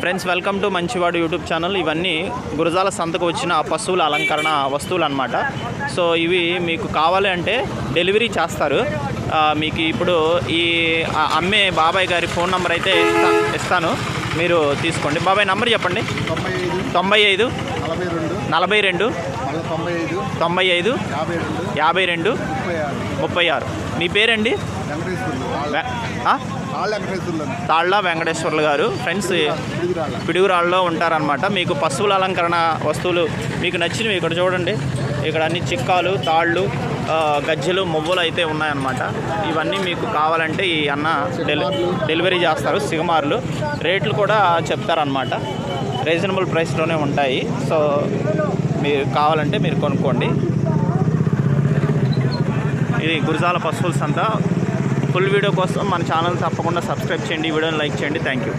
Friends welcome to Manchivadu YouTube channel ఇవన్నీ గురజాల సంతకు వచ్చిన పశువుల అలంకరణ వస్తువులు అనమాట సో ఇవి మీకు కావాలి అంటే డెలివరీ చేస్తారు. మీకు ఇప్పుడు ఈ అమ్మే బాబాయ్ గారి ఫోన్ నెంబర్ అయితే ఇస్తా ఇస్తాను. మీరు తీసుకోండి. బాబాయ్ నంబర్ చెప్పండి. తొంభై ఐదు నలభై రెండు తొంభై ఐదు యాభై రెండు ముప్పై ఆరు. మీ పేరండి? తాళ్ళ వెంకటేశ్వర్లు గారు. ఫ్రెండ్స్ పిడుగురాళ్ళ. పిడుగురాళ్ళలో ఉంటారనమాట మీకు పశువుల అలంకరణ వస్తువులు మీకు నచ్చినవి ఇక్కడ చూడండి. ఇక్కడ అన్ని చిక్కాలు తాళ్ళు గజ్జెలు మొవ్వులు అయితే ఉన్నాయన్నమాట. ఇవన్నీ మీకు కావాలంటే ఈ అన్న డెలి డెలివరీ చేస్తారు సిగమార్లు. రేట్లు కూడా చెప్తారనమాట రీజనబుల్ ప్రైస్లోనే ఉంటాయి. సో మీరు కావాలంటే మీరు కొనుక్కోండి. ఇది గురజాల పశువుల సంత. ఫుల్ వీడియో కోసం మన ఛానల్ తప్పకుండా సబ్స్క్రైబ్ చేయండి ఈ వీడియోని లైక్ చేయండి. Thank you